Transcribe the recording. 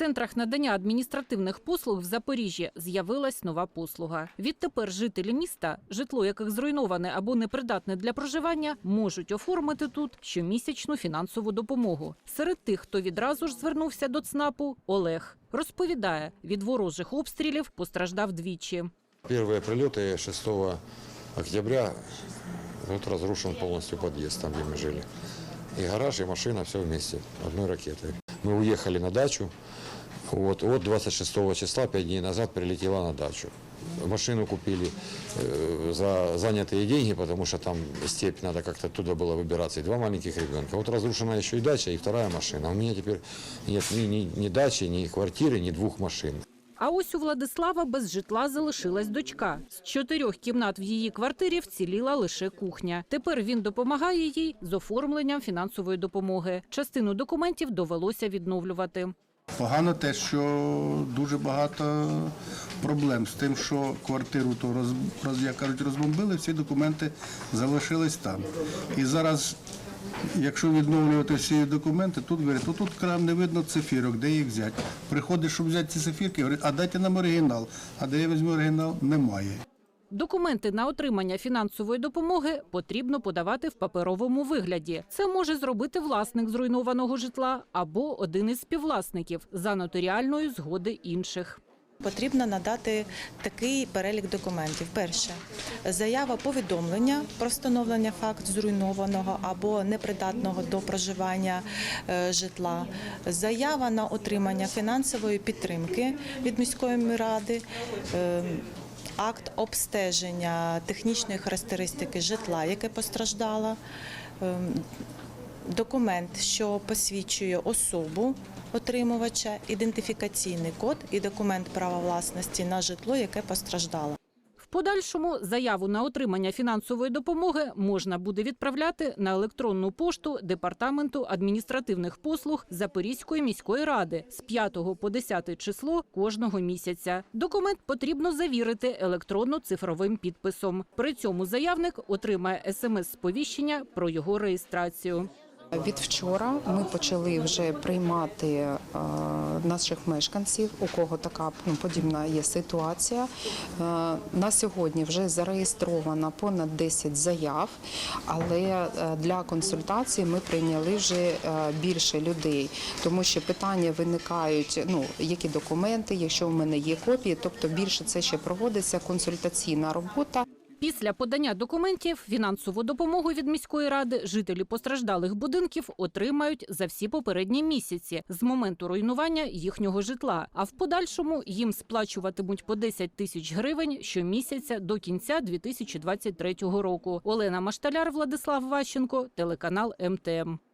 центрах надання адміністративних послуг в Запоріжжі з'явилась нова послуга. Відтепер жителі міста, житло яких зруйноване або непридатне для проживання, можуть оформити тут щомісячну фінансову допомогу. Серед тих, хто відразу ж звернувся до ЦНАПу, Олег розповідає, від ворожих обстрілів постраждав двічі. Первые прилеты 6 октября вот разрушен полностью подъезд, там, где мы жили. И гараж, и машина, все вместе, одной ракетой. Мы уехали на дачу. Вот, вот 26 числа, 5 дней назад, прилетела на дачу. Машину купили э, за занятые деньги, потому что там степь, надо как-то оттуда было выбираться. И два маленьких ребенка. Вот разрушена еще и дача, и вторая машина. У меня теперь нет ни, ни, ни дачи, ни квартиры, ни двух машин. А ось у Владислава без житла залишилась дочка. З чотирьох кімнат в її квартирі вціліла лише кухня. Тепер він допомагає їй з оформленням фінансової допомоги. Частину документів довелося відновлювати. Погано те, що дуже багато проблем з тим, що квартиру то роз, як кажуть, розбомбили, всі документи залишились там. І зараз, якщо відновлювати всі документи, тут говорять, «Ну, тут крам не видно цифірок, де їх взяти. Приходиш, щоб взяти ці цифірки, говорять, а дайте нам оригінал. А де я візьму оригінал? Немає. Документи на отримання фінансової допомоги потрібно подавати в паперовому вигляді. Це може зробити власник зруйнованого житла або один із співвласників за нотаріальної згоди інших. Потрібно надати такий перелік документів. Перше заява повідомлення про встановлення факт зруйнованого або непридатного до проживання е, житла, заява на отримання фінансової підтримки від міської ради. е, Акт обстеження технічної характеристики житла, яке постраждало, ем, документ, що посвідчує особу отримувача, ідентифікаційний код і документ права власності на житло, яке постраждало. В подальшому заяву на отримання фінансової допомоги можна буде відправляти на електронну пошту Департаменту адміністративних послуг Запорізької міської ради з 5 по 10 число кожного місяця. Документ потрібно завірити електронно-цифровим підписом. При цьому заявник отримає смс-сповіщення про його реєстрацію. Від вчора ми почали вже приймати е, наших мешканців, у кого така ну, подібна є ситуація. Е, на сьогодні вже зареєстровано понад 10 заяв, але е, для консультації ми прийняли вже більше людей, тому що питання виникають, ну які документи, якщо в мене є копії, тобто більше це ще проводиться консультаційна робота. Після подання документів фінансову допомогу від міської ради жителі постраждалих будинків отримають за всі попередні місяці з моменту руйнування їхнього житла. А в подальшому їм сплачуватимуть по 10 тисяч гривень щомісяця до кінця 2023 року. Олена Машталяр, Владислав Ващенко, телеканал МТМ.